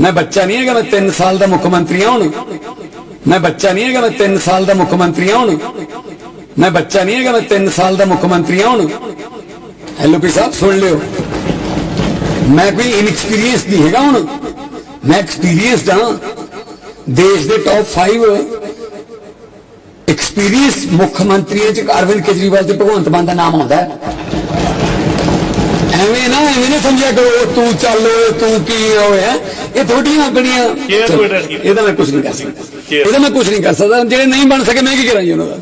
ਮੈਂ ਬੱਚਾ ਨਹੀਂ ਹੈਗਾ ਮੈਂ 3 ਸਾਲ ਦਾ ਮੁੱਖ ਮੰਤਰੀ ਹਾਂ ਹੁਣ। ਮੈਂ ਬੱਚਾ ਨਹੀਂ ਹੈਗਾ ਮੈਂ 3 ਸਾਲ ਦਾ ਮੁੱਖ ਮੰਤਰੀ ਹਾਂ ਹੁਣ। ਮੈਂ ਬੱਚਾ ਨਹੀਂ ਹੈਗਾ ਮੈਂ 3 ਸਾਲ ਦਾ ਮੁੱਖ ਮੰਤਰੀ ਹਾਂ ਹੁਣ। ਐਲਓਪੀ ਸਾਹਿਬ ਸੁਣ ਲਿਓ। ਮੈਂ ਕੋਈ ਇਨਐਕਸਪੀਰੀਅੰਸ ਨਹੀਂ ਹੈਗਾ ਹੁਣ। ਮੈਂ ਐਕਸਪੀਰੀਅੰਸਡ ਹਾਂ। ਦੇਸ਼ ਦੇ ਟੌਪ 5 ਐਕਸਪੀਰੀਅੰਸ ਮੁੱਖ ਮੰਤਰੀਆਂ ਚ ਅਰਵਿੰਦ ਕੇਜਰੀਵਾਲ ਤੇ ਭਗਵੰਤ ਮਾਨ ਦਾ ਨਾਮ ਆਉਂਦਾ ਹੈ। ਐਵੇਂ ਨਾ ਐਵੇਂ ਨਾ ਸਮਝਿਆ ਕਰੋ ਤੂੰ ਚੱਲ ਓਏ, ਤੂੰ ਕੀ ਹੋਇਆ ਇਹ ਥੋੜੀਆਂ ਆਪਣੀਆਂ। ਇਹਦਾ ਮੈਂ ਕੁਝ ਨਹੀਂ ਕਰ ਸਕਦਾ। ਇਹਦਾ ਮੈਂ ਕੁਝ ਨਹੀਂ ਕਰ ਸਕਦਾ। ਜਿਹੜੇ ਨਹੀਂ ਬਣ ਸਕੇ ਮੈਂ ਕੀ ਕਰਾਂ ਜੀ ਉਹਨਾਂ ਦਾ?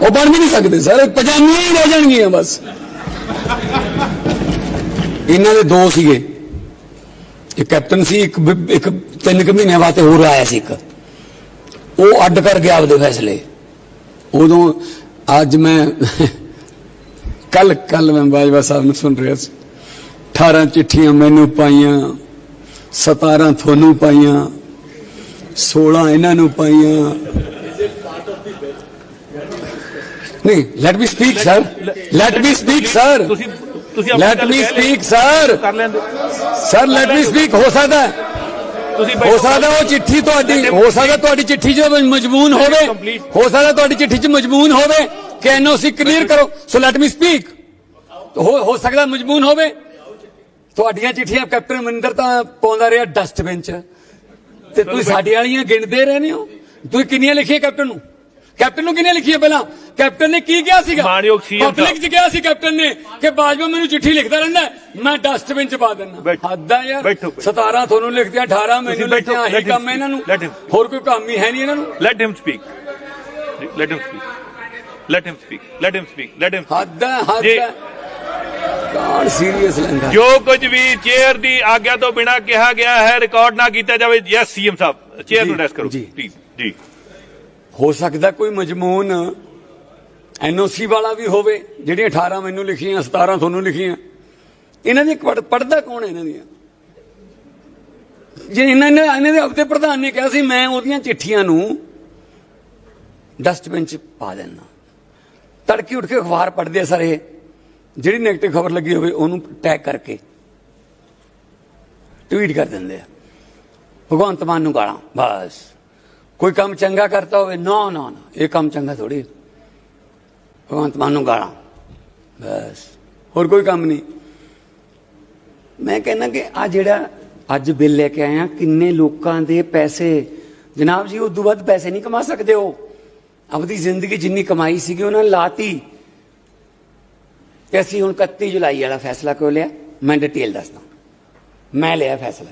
ਉਹ ਬਣ ਵੀ ਨਹੀਂ ਸਕਦੇ ਸਰ ਪਜਾਮੀਆਂ ਹੀ ਰਹਿ ਜਾਣਗੀਆਂ ਬਸ। ਇਹਨਾਂ ਦੇ ਦੋ ਸੀਗੇ। ਇੱਕ ਕੈਪਟਨ ਸੀ ਇੱਕ ਇੱਕ ਤਿੰਨ ਕੁ ਮਹੀਨਿਆਂ ਵਾਸਤੇ ਹੋਰ ਆਇਆ ਸੀ ਇੱਕ। ਉਹ ਅੱਡ ਕਰ ਗਿਆ ਆਪਦੇ ਫੈਸਲੇ। ਉਦੋਂ ਅੱਜ ਮੈਂ ਕੱਲ ਕੱਲ ਮੈਂ ਬਾਜਵਾ ਸਾਹਿਬ ਨੂੰ ਸੁਣ ਰਿਹਾ ਸੀ। 18 ਚਿੱਠੀਆਂ ਮੈਨੂੰ ਪਾਈਆਂ 17 ਤੁਹਾਨੂੰ ਪਾਈਆਂ 16 ਇਹਨਾਂ ਨੂੰ ਪਾਈਆਂ। ਨਹੀਂ let me speak sir let me speak sir ਤੁਸੀਂ let me. Speak sir sir let me speak ਹੋ। ਸਕਦਾ ਹੈ? ਤੁਸੀਂ ਹੋ। ਸਕਦਾ ਉਹ ਚਿੱਠੀ ਤੁਹਾਡੀ ਹੋ ਸਕਦਾ ਤੁਹਾਡੀ ਚਿੱਠੀ 'ਚ ਮਜਬੂਨ ਹੋਵੇ. ਹੋ ਸਕਦਾ ਤੁਹਾਡੀ ਚਿੱਠੀ 'ਚ ਮਜਬੂਨ ਹੋਵੇ। ਕਿ ਐਨਓਸੀ ਕਲੀਅਰ ਕਰੋ। ਸੋ ਲੈਟ ਮੀ ਸਪੀਕ ਹੋ ਹੋ ਸਕਦਾ ਮਜਬੂਨ ਹੋਵੇ। ਤੁਹਾਡੀਆਂ ਚਿੱਠੀਆਂ ਕੈਪਟਨ ਮਨਿੰਦਰ ਤਾਂ ਪਾਉਂਦਾ ਰਿਹਾ ਡਸਟਬਿਨ 'ਚ। ਤੇ ਤੁਸੀਂ ਸਾਡੇ ਵਾਲੀਆਂ ਗਿਣਦੇ ਰਹਿੰਦੇ ਹੋ? ਤੁਸੀਂ ਕਿੰਨੀਆਂ ਲਿਖੀਆਂ ਕੈਪਟਨ ਨੂੰ? ਕੈਪਟਨ ਨੂੰ ਕਿੰਨੀਆਂ ਲਿਖੀਆਂ ਪਹਿਲਾਂ? ਕੈਪਟਨ ਨੇ ਕੀ ਕਿਹਾ ਸੀਗਾ। ਪਬਲਿਕ 'ਚ ਕਿਹਾ ਸੀ ਕੈਪਟਨ ਨੇ ਕਿ ਬਾਜਵਾ ਮੈਨੂੰ ਚਿੱਠੀ ਲਿਖਦਾ ਰਹਿੰਦਾ ਮੈਂ ਡਸਟਬਿਨ 'ਚ ਪਾ ਦਿੰਦਾ। ਹੱਦ ਆ ਯਾਰ। ਬੈਠੋ, ਬੈਠੋ। 17 ਤੁਹਾਨੂੰ ਲਿਖਦਿਆਂ 18 ਮੈਨੂੰ ਲਿਖਦਿਆਂ ਆਹੀ ਕੰਮ ਇਹਨਾਂ ਨੂੰ. ਹੋਰ ਕੋਈ ਕੰਮ ਹੀ ਹੈ ਨਹੀਂ ਇਹਨਾਂ ਨੂੰ? Let him speak let him speak let him speak let him speak let him speak. ਹੱਦ ਹੈ ਹੱਦ ਕੌਣ ਸੀਰੀਅਸ ਲੈਂਦਾ ਜੋ ਕੁਝ ਵੀ ਚੇਅਰ ਦੀ ਆਗਿਆ ਤੋਂ ਬਿਨਾ ਕਿਹਾ ਗਿਆ ਹੈ ਰਿਕਾਰਡ ਨਾ ਕੀਤਾ ਜਾਵੇ। ਯੈਸ ਸੀਐਮ ਸਾਹਿਬ ਚੇਅਰ ਨੂੰ ਅਡਰੈਸ ਕਰੋ। ਜੀ। ਜੀ। ਹੋ ਸਕਦਾ ਕੋਈ ਮਜਮੂਨ ਐਨਓਸੀ ਵਾਲਾ ਵੀ ਹੋਵੇ ਜਿਹੜੀਆਂ 18 ਮੈਨੂੰ ਲਿਖੀਆਂ 17 ਤੁਹਾਨੂੰ ਲਿਖੀਆਂ। ਇਹਨਾਂ ਦੀ ਪੜਦਾ ਕੌਣ ਹੈ ਇਹਨਾਂ ਦੀਆਂ? ਜੇ ਇਹਨਾਂ ਨੇ ਇਹਨਾਂ ਦੇ ਹਫ਼ਤੇ ਪ੍ਰਧਾਨ ਨੇ ਕਿਹਾ ਸੀ ਮੈਂ ਉਹਦੀਆਂ ਚਿੱਠੀਆਂ ਨੂੰ ਡਸਟਬਿਨ ਚ ਪਾ ਦੇਣਾ ਤੜਕੇ ਉੱਠ ਕੇ ਅਖਬਾਰ ਪੜ੍ਹਦੇ ਆ ਸਾਰੇ। ਜਿਹੜੀ ਨੈਗੇਟਿਵ ਖਬਰ ਲੱਗੀ ਹੋਵੇ, ਉਹਨੂੰ ਟੈਗ ਕਰਕੇ ਟਵੀਟ ਕਰ ਦਿੰਦੇ ਆ। ਭਗਵੰਤ ਮਾਨ ਨੂੰ ਗਾਲਾਂ, ਬਸ। ਕੋਈ ਕੰਮ ਚੰਗਾ ਕਰਤਾ ਹੋਵੇ, ਨਾ ਨਾ ਨਾ, ਇਹ ਕੰਮ ਚੰਗਾ ਥੋੜੀ ਭਗਵੰਤ ਮਾਨ ਨੂੰ ਗਾਲਾਂ, ਬਸ। ਹੋਰ ਕੋਈ ਕੰਮ ਨਹੀਂ। ਮੈਂ ਕਹਿੰਦਾ ਕਿ ਆ ਜਿਹੜਾ ਅੱਜ ਬਿੱਲ ਲੈ ਕੇ ਆਇਆ ਕਿੰਨੇ ਲੋਕਾਂ ਦੇ ਪੈਸੇ, ਜਨਾਬ ਜੀ ਉਦੋਂ ਵੱਧ ਪੈਸੇ ਨਹੀਂ ਕਮਾ ਸਕਦੇ ਹੋ ਆਪਣੀ ਜ਼ਿੰਦਗੀ ਜਿੰਨੀ ਕਮਾਈ ਸੀਗੀ, ਉਹਨਾਂ ਨੇ ਲਾਤੀ। ਤੇ ਅਸੀਂ ਹੁਣ 31 ਜੁਲਾਈ ਵਾਲਾ ਫੈਸਲਾ ਕਿਉਂ ਲਿਆ? ਮੈਂ ਡਿਟੇਲ ਦੱਸਦਾ। ਮੈਂ ਲਿਆ ਫੈਸਲਾ